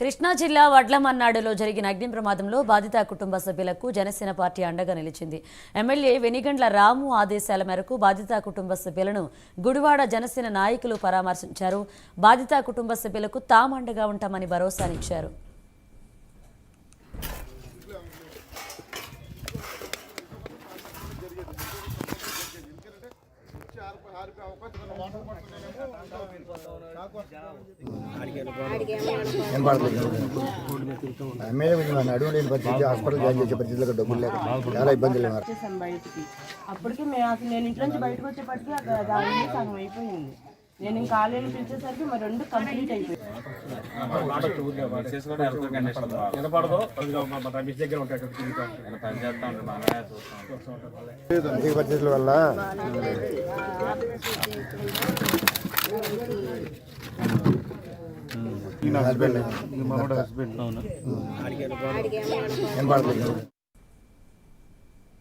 కృష్ణా జిల్లా వడ్లమన్నాడులో జరిగిన అగ్ని ప్రమాదంలో బాధిత కుటుంబ సభ్యులకు జనసేన పార్టీ అండగా నిలిచింది. ఎమ్మెల్యే వెనిగండ్ల రాము ఆదేశాల మేరకు బాధిత కుటుంబ సభ్యులను గుడివాడ జనసేన నాయకులు పరామర్శించారు. బాధిత కుటుంబ సభ్యులకు తాము అండగా ఉంటామని భరోసానిచ్చారు. ఏం పరిస్థితి హాస్పిటల్ జాయిన్ చేసే పరిస్థితిలో డబ్బులు లేక చాలా ఇబ్బందులు బయటికి అప్పటికి మేము అసలు నేను ఇంట్లో నుంచి బయటకు వచ్చేప్పటికి అక్కడ దాని సగం అయిపోయింది. నేను ఇంకా ఆలయాలు పిలిచేసరికి మా రెండు కంప్లీట్ అయిపోయింది వల్ల హస్బెండ్ ఏం. పడలేదు